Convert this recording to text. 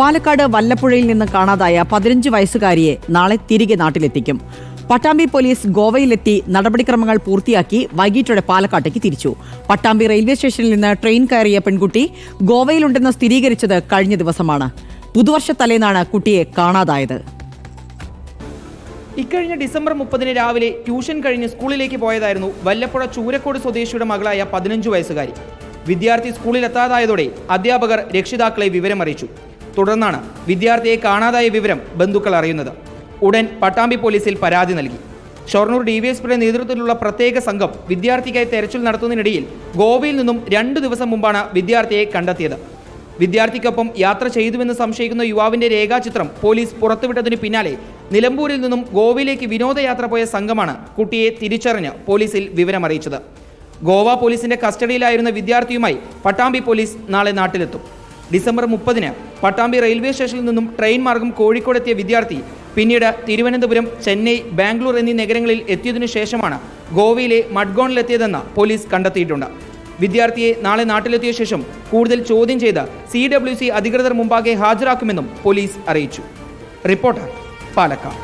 പാലക്കാട് വല്ലപ്പുഴയിൽ നിന്ന് കാണാതായ പതിനഞ്ച് വയസ്സുകാരിയെ നാളെ തിരികെ നാട്ടിലെത്തിക്കും. പട്ടാമ്പി പോലീസ് ഗോവയിലെത്തി നടപടിക്രമങ്ങൾ പൂർത്തിയാക്കി വൈകിട്ടോടെ പാലക്കാട്ടേക്ക് തിരിച്ചു. പട്ടാമ്പി റെയിൽവേ സ്റ്റേഷനിൽ നിന്ന് ട്രെയിൻ കയറിയ പെൺകുട്ടി ഗോവയിലുണ്ടെന്ന് സ്ഥിരീകരിച്ചത് കഴിഞ്ഞ ദിവസമാണ്. പുതുവർഷ തലേന്നാണ് കുട്ടിയെ കാണാതായത്. ഇക്കഴിഞ്ഞ ഡിസംബർ മുപ്പതിന് രാവിലെ ട്യൂഷൻ കഴിഞ്ഞ് സ്കൂളിലേക്ക് പോയതായിരുന്നു വല്ലപ്പുഴ ചൂരക്കോട് സ്വദേശിയുടെ മകളായ പതിനഞ്ച് വയസ്സുകാരി. വിദ്യാർത്ഥി സ്കൂളിലെത്താതായതോടെ അധ്യാപകർ രക്ഷിതാക്കളെ വിവരമറിയിച്ചു. തുടർന്നാണ് വിദ്യാർത്ഥിയെ കാണാതായ വിവരം ബന്ധുക്കൾ അറിയുന്നത്. ഉടൻ പട്ടാമ്പി പോലീസിൽ പരാതി നൽകി. ഷൊർണൂർ ഡി വി എസ് പിയുടെ നേതൃത്വത്തിലുള്ള പ്രത്യേക സംഘം വിദ്യാർത്ഥിക്കായി തെരച്ചിൽ നടത്തുന്നതിനിടയിൽ ഗോവയിൽ നിന്നും രണ്ടു ദിവസം മുമ്പാണ് വിദ്യാർത്ഥിയെ കണ്ടെത്തിയത്. വിദ്യാർത്ഥിക്കൊപ്പം യാത്ര ചെയ്തുവെന്ന് സംശയിക്കുന്ന യുവാവിന്റെ രേഖാചിത്രം പോലീസ് പുറത്തുവിട്ടതിന് പിന്നാലെ നിലമ്പൂരിൽ നിന്നും ഗോവയിലേക്ക് വിനോദയാത്ര പോയ സംഘമാണ് കുട്ടിയെ തിരിച്ചറിഞ്ഞ് പോലീസിൽ വിവരമറിയിച്ചത്. ഗോവ പോലീസിന്റെ കസ്റ്റഡിയിലായിരുന്ന വിദ്യാർത്ഥിയുമായി പട്ടാമ്പി പോലീസ് നാളെ നാട്ടിലെത്തും. ഡിസംബർ മുപ്പതിന് പട്ടാമ്പി റെയിൽവേ സ്റ്റേഷനിൽ നിന്നും ട്രെയിൻ മാർഗം കോഴിക്കോടെത്തിയ വിദ്യാർത്ഥി പിന്നീട് തിരുവനന്തപുരം ചെന്നൈ ബാംഗ്ലൂർ എന്നീ നഗരങ്ങളിൽ എത്തിയതിനു ശേഷമാണ് ഗോവയിലെ മഡ്ഗോണിലെത്തിയതെന്ന് പോലീസ് കണ്ടെത്തിയിട്ടുണ്ട്. വിദ്യാർത്ഥിയെ നാളെ നാട്ടിലെത്തിയ ശേഷം കൂടുതൽ ചോദ്യം ചെയ്ത് സി ഡബ്ല്യു സി അധികൃതർ മുമ്പാകെ ഹാജരാക്കുമെന്നും പോലീസ് അറിയിച്ചു. റിപ്പോർട്ടർ പാലക്കാട്.